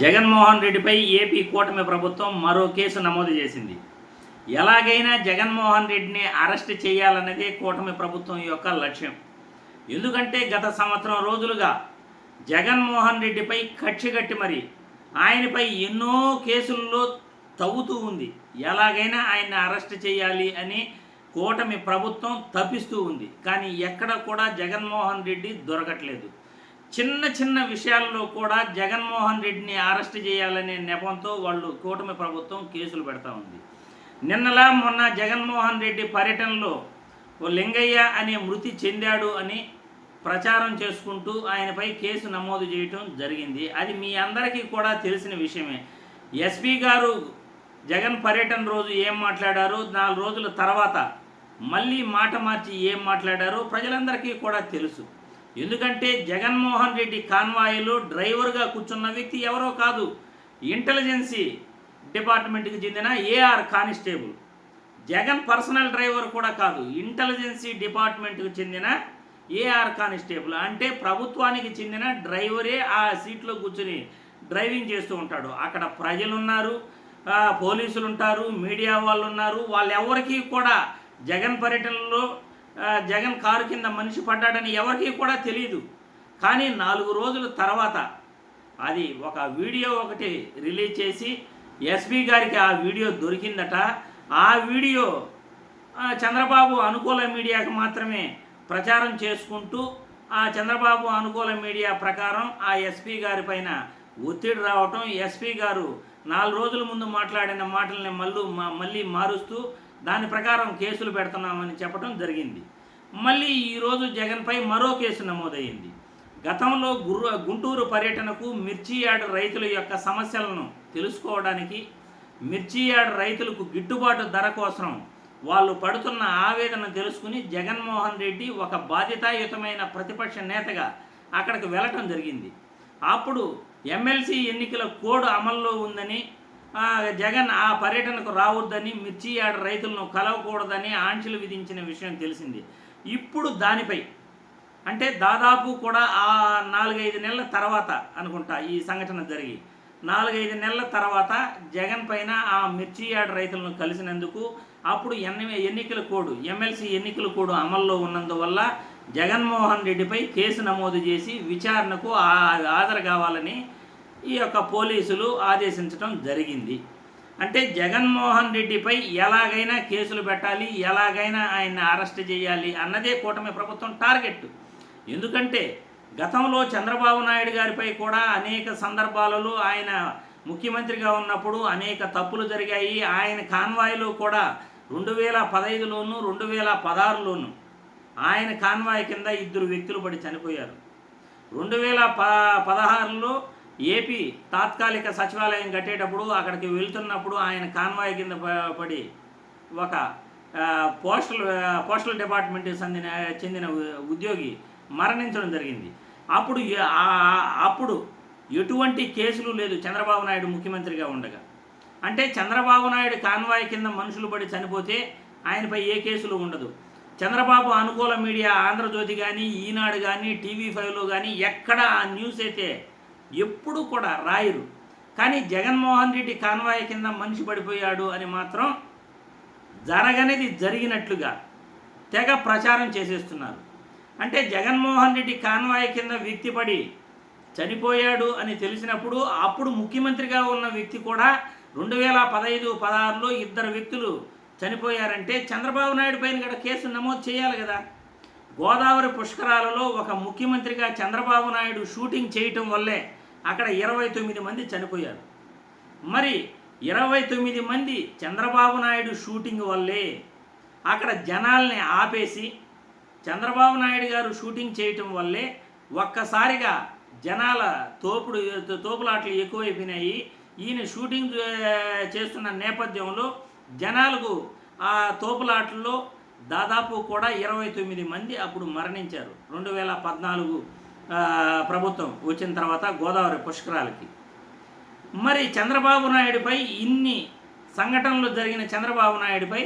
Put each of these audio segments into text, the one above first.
జగన్మోహన్ రెడ్డిపై ఏపీ కూటమి ప్రభుత్వం మరో కేసు నమోదు చేసింది. ఎలాగైనా జగన్మోహన్ రెడ్డిని అరెస్ట్ చేయాలన్నదే కూటమి ప్రభుత్వం యొక్క లక్ష్యం. ఎందుకంటే గత సంవత్సరం రోజులుగా జగన్మోహన్ రెడ్డిపై కక్షిగట్టి మరి ఆయనపై ఎన్నో కేసుల్లో తవ్వుతూ ఉంది. ఎలాగైనా ఆయన్ని అరెస్ట్ చేయాలి అని కూటమి ప్రభుత్వం తప్పిస్తూ ఉంది. కానీ ఎక్కడ కూడా జగన్మోహన్ రెడ్డి దొరకట్లేదు. చిన్న చిన్న విషయాల్లో కూడా జగన్మోహన్ రెడ్డిని అరెస్ట్ చేయాలనే నెపంతో వాళ్ళు కూటమి ప్రభుత్వం కేసులు పెడతా ఉంది. నిన్నలా మొన్న జగన్మోహన్ రెడ్డి పర్యటనలో ఓ లింగయ్య అనే మృతి చెందాడు అని ప్రచారం చేసుకుంటూ ఆయనపై కేసు నమోదు చేయటం జరిగింది. అది మీ అందరికీ కూడా తెలిసిన విషయమే. ఎస్పీ గారు జగన్ పర్యటన రోజు ఏం మాట్లాడారో నాలుగు రోజుల తర్వాత మళ్ళీ మాట మార్చి ఏం మాట్లాడారో ప్రజలందరికీ కూడా తెలుసు. ఎందుకంటే జగన్మోహన్ రెడ్డి కాన్వాయిలో డ్రైవర్గా కూర్చున్న వ్యక్తి ఎవరో కాదు. ఇంటెలిజెన్సీ డిపార్ట్మెంట్కి చెందిన AR constable. Jagan personal driver కూడా కాదు ఇంటెలిజెన్సీ డిపార్ట్మెంట్కి చెందిన ఏఆర్ కానిస్టేబుల్. అంటే ప్రభుత్వానికి చెందిన డ్రైవరే ఆ సీట్లో కూర్చుని డ్రైవింగ్ చేస్తూ ఉంటాడు. అక్కడ ప్రజలున్నారు పోలీసులు ఉంటారు మీడియా వాళ్ళు ఉన్నారు వాళ్ళెవరికీ కూడా జగన్ పర్యటనలో జగన్ కారు కింద మనిషి పడ్డాడని ఎవరికీ కూడా తెలియదు కానీ నాలుగు రోజుల తర్వాత అది ఒక వీడియో ఒకటి రిలీజ్ చేసి ఎస్పీ గారికి ఆ వీడియో దొరికిందట. ఆ వీడియో చంద్రబాబు అనుకూల మీడియాకు మాత్రమే ప్రచారం చేసుకుంటూ ఆ చంద్రబాబు అనుకూల మీడియా ప్రకారం ఆ ఎస్పీ గారి పైన ఒత్తిడి రావటం ఎస్పీ గారు నాలుగు రోజుల ముందు మాట్లాడిన మాటల్ని మళ్ళీ మళ్ళీ మారుస్తూ దాని ప్రకారం కేసులు పెడుతున్నామని చెప్పడం జరిగింది. మళ్ళీ ఈరోజు జగన్పై మరో కేసు నమోదయ్యింది. గతంలో గుర్ర గుంటూరు పర్యటనకు మిర్చి యార్డ్ రైతుల యొక్క సమస్యలను తెలుసుకోవడానికి మిర్చి యార్డ్ రైతులకు గిట్టుబాటు ధర కోసం వాళ్ళు పడుతున్న ఆవేదన తెలుసుకుని జగన్మోహన్ రెడ్డి ఒక బాధ్యతాయుతమైన ప్రతిపక్ష నేతగా అక్కడికి వెళ్ళటం జరిగింది. అప్పుడు ఎమ్మెల్సీ ఎన్నికల కోడ్ అమల్లో ఉందని జగన్ ఆ పర్యటనకు రావద్దని మిర్చి యాడ రైతులను కలవకూడదని ఆంక్షలు విధించిన విషయం తెలిసింది. ఇప్పుడు దానిపై అంటే దాదాపు కూడా ఆ నాలుగైదు నెలల తర్వాత అనుకుంటా ఈ సంఘటన జరిగి నాలుగైదు నెలల తర్వాత జగన్ పైన ఆ మిర్చి యార్డ్ రైతులను కలిసినందుకు అప్పుడు ఎన్ని ఎన్నికల కోడ్ ఎమ్మెల్సీ ఎన్నికల కోడ్ అమల్లో ఉన్నందువల్ల జగన్మోహన్ రెడ్డిపై కేసు నమోదు చేసి విచారణకు ఆ- హాజరు కావాలని ఈ యొక్క పోలీసులు ఆదేశించడం జరిగింది. అంటే జగన్మోహన్ రెడ్డిపై ఎలాగైనా కేసులు పెట్టాలి ఎలాగైనా ఆయన్ని అరెస్ట్ చేయాలి అన్నదే కూటమి ప్రభుత్వం టార్గెట్. ఎందుకంటే గతంలో చంద్రబాబు నాయుడు గారిపై కూడా అనేక సందర్భాలలో ఆయన ముఖ్యమంత్రిగా ఉన్నప్పుడు అనేక తప్పులు జరిగాయి. ఆయన కాన్వాయ్లో కూడా రెండు వేల పదహైదులోను రెండు వేల పదహారులోను ఆయన కాన్వాయ్ కింద ఇద్దరు వ్యక్తులు పడి చనిపోయారు. రెండు వేల ప పదహారులో ఏపీ తాత్కాలిక సచివాలయం కట్టేటప్పుడు అక్కడికి వెళ్తున్నప్పుడు ఆయన కాన్వాయ్ కింద పడి ఒక పోస్టల్ పోస్టల్ డిపార్ట్మెంట్కి చెందిన చెందిన ఉ- ఉద్యోగి మరణించడం జరిగింది. అప్పుడు అప్పుడు ఎటువంటి కేసులు లేదు చంద్రబాబు నాయుడు ముఖ్యమంత్రిగా ఉండగా. అంటే చంద్రబాబు నాయుడు కాన్వాయ్ కింద మనుషులు పడి చనిపోతే ఆయనపై ఏ కేసులు ఉండదు. చంద్రబాబు అనుకూల మీడియా ఆంధ్రజ్యోతి కానీ ఈనాడు కానీ టీవీ ఫైవ్లో కానీ ఎక్కడ ఆ న్యూస్ అయితే ఎప్పుడు కూడా రాయరు. కానీ జగన్మోహన్ రెడ్డి కాన్వాయ్ కింద మనిషి పడిపోయాడు అని మాత్రం జరగనిది జరిగినట్లుగా తెగ ప్రచారం చేసేస్తున్నారు. అంటే జగన్మోహన్ రెడ్డి కాన్వాయ్ కింద వ్యక్తి పడి చనిపోయాడు అని తెలిసినప్పుడు అప్పుడు ముఖ్యమంత్రిగా ఉన్న వ్యక్తి కూడా రెండు వేల పదహైదు పదహారులో ఇద్దరు వ్యక్తులు చనిపోయారంటే చంద్రబాబు నాయుడు పైన కూడా కేసు నమోదు చేయాలి కదా. గోదావరి పుష్కరాలలో ఒక ముఖ్యమంత్రిగా చంద్రబాబు నాయుడు షూటింగ్ చేయటం వల్లే అక్కడ ఇరవై తొమ్మిది మంది చనిపోయారు. మరి ఇరవై తొమ్మిది మంది చంద్రబాబు నాయుడు షూటింగ్ వల్లే అక్కడ జనాల్ని ఆపేసి చంద్రబాబు నాయుడు గారు షూటింగ్ చేయటం వల్లే ఒక్కసారిగా జనాల తోపుడు తోపులాట్లు ఎక్కువైపోయినాయి. ఈయన షూటింగ్ చేస్తున్న నేపథ్యంలో జనాలకు ఆ తోపులాట్లలో దాదాపు కూడా ఇరవై తొమ్మిది మంది అప్పుడు మరణించారు. రెండు వేల పద్నాలుగు ప్రభుత్వం వచ్చిన తర్వాత గోదావరి పుష్కరాలకి. మరి చంద్రబాబు నాయుడిపై ఇన్ని సంఘటనలు జరిగిన చంద్రబాబు నాయుడిపై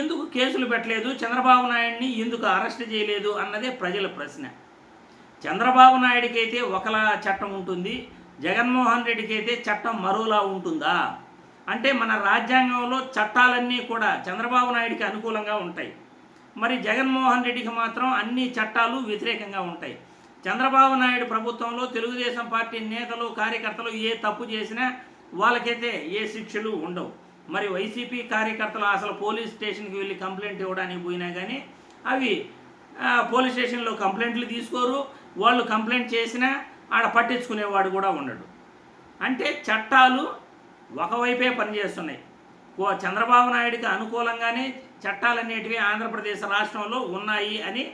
ఎందుకు కేసులు పెట్టలేదు? చంద్రబాబు నాయుడిని ఎందుకు అరెస్ట్ చేయలేదు? అన్నదే ప్రజల ప్రశ్న. చంద్రబాబు నాయుడికైతే ఒకలా చట్టం ఉంటుంది జగన్మోహన్ రెడ్డికి అయితే చట్టం మరోలా ఉంటుందా? అంటే మన రాజ్యాంగంలో చట్టాలన్నీ కూడా చంద్రబాబు నాయుడికి అనుకూలంగా ఉంటాయి. మరి జగన్మోహన్ రెడ్డికి మాత్రం అన్ని చట్టాలు వ్యతిరేకంగా ఉంటాయి. చంద్రబాబు నాయుడు ప్రభుత్వంలో తెలుగుదేశం పార్టీ నేతలు కార్యకర్తలు ఏ తప్పు చేసినా వాళ్ళకైతే ఏ శిక్షలు ఉండవు. మరి వైసీపీ కార్యకర్తలు అసలు పోలీస్ స్టేషన్కి వెళ్ళి కంప్లైంట్ ఇవ్వడానికి పోయినా కానీ అవి పోలీస్ స్టేషన్లో కంప్లైంట్లు తీసుకోరు. వాళ్ళు కంప్లైంట్ చేసినా ఆడ పట్టించుకునేవాడు కూడా ఉండడు. అంటే చట్టాలు ఒకవైపే పనిచేస్తున్నాయి. ఓ చంద్రబాబు నాయుడికి అనుకూలంగానే చట్టాలనేటివి ఆంధ్రప్రదేశ్ రాష్ట్రంలో ఉన్నాయి అని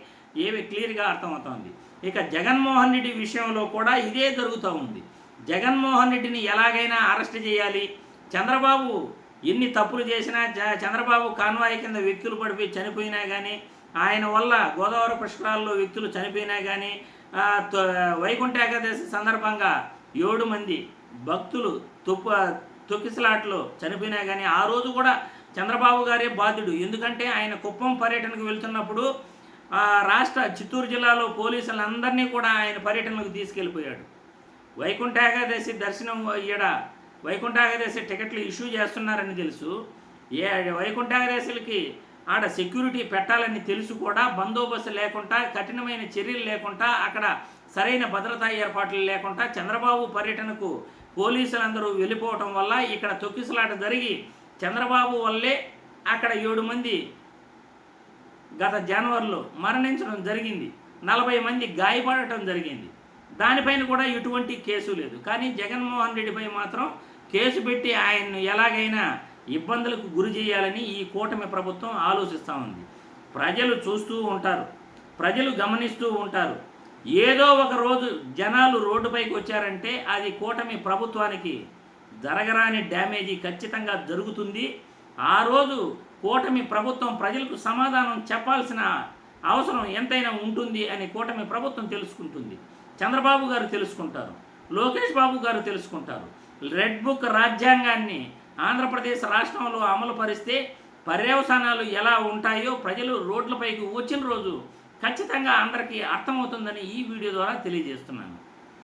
ఏవి క్లియర్గా అర్థమవుతోంది. ఇక జగన్మోహన్ రెడ్డి విషయంలో కూడా ఇదే జరుగుతూ ఉంది. జగన్మోహన్ రెడ్డిని ఎలాగైనా అరెస్ట్ చేయాలి. చంద్రబాబు ఎన్ని తప్పులు చేసినా చంద్రబాబు కాన్వాయ్ కింద వ్యక్తులు పడిపోయి చనిపోయినా కానీ ఆయన వల్ల గోదావరి పుష్కరాల్లో వ్యక్తులు చనిపోయినా కానీ వైకుంఠ ఏకాదశి సందర్భంగా ఏడు మంది భక్తులు తుప్ప తొక్కిసలాట్లో చనిపోయినా కానీ ఆ రోజు కూడా చంద్రబాబు గారే బాధ్యుడు. ఎందుకంటే ఆయన కుప్పం పర్యటనకు వెళ్తున్నప్పుడు రాష్ట్ర చిత్తూరు జిల్లాలో పోలీసులందరినీ కూడా ఆయన పర్యటనకు తీసుకెళ్ళిపోయాడు. వైకుంఠ ఏకాదశి దర్శనం ఈడ వైకుంఠ ఏకాదశి టికెట్లు ఇష్యూ చేస్తున్నారని తెలుసు. ఏ వైకుంఠ ఏకాదశులకి ఆడ సెక్యూరిటీ పెట్టాలని తెలుసు కూడా బందోబస్తు లేకుండా కఠినమైన చర్యలు లేకుండా అక్కడ సరైన భద్రతా ఏర్పాట్లు లేకుండా చంద్రబాబు పర్యటనకు పోలీసులందరూ వెళ్ళిపోవటం వల్ల ఇక్కడ తొక్కిసలాట జరిగి చంద్రబాబు వల్లే అక్కడ ఏడు మంది గత జనవరిలో మరణించడం జరిగింది. నలభై మంది గాయపడటం జరిగింది. దానిపైన కూడా ఎటువంటి కేసు లేదు. కానీ జగన్మోహన్ రెడ్డిపై మాత్రం కేసు పెట్టి ఆయన్ను ఎలాగైనా ఇబ్బందులకు గురి చేయాలని ఈ కూటమి ప్రభుత్వం ఆలోచిస్తూ ఉంది. ప్రజలు చూస్తూ ఉంటారు. ప్రజలు గమనిస్తూ ఉంటారు. ఏదో ఒక రోజు జనాలు రోడ్డుపైకి వచ్చారంటే అది కూటమి ప్రభుత్వానికి జరగరాని డ్యామేజీ ఖచ్చితంగా జరుగుతుంది. ఆ రోజు కూటమి ప్రభుత్వం ప్రజలకు సమాధానం చెప్పాల్సిన అవసరం ఎంతైనా ఉంటుంది అని కూటమి ప్రభుత్వం తెలుసుకుంటుంది. చంద్రబాబు గారు తెలుసుకుంటారు. లోకేష్ బాబు గారు తెలుసుకుంటారు. రెడ్ బుక్ రాజ్యాంగాన్ని ఆంధ్రప్రదేశ్ రాష్ట్రంలో అమలు పరిస్తే పర్యవసానాలు ఎలా ఉంటాయో ప్రజలు రోడ్లపైకి వచ్చిన రోజు ఖచ్చితంగా అందరికీ అర్థమవుతుందని ఈ వీడియో ద్వారా తెలియజేస్తున్నాను.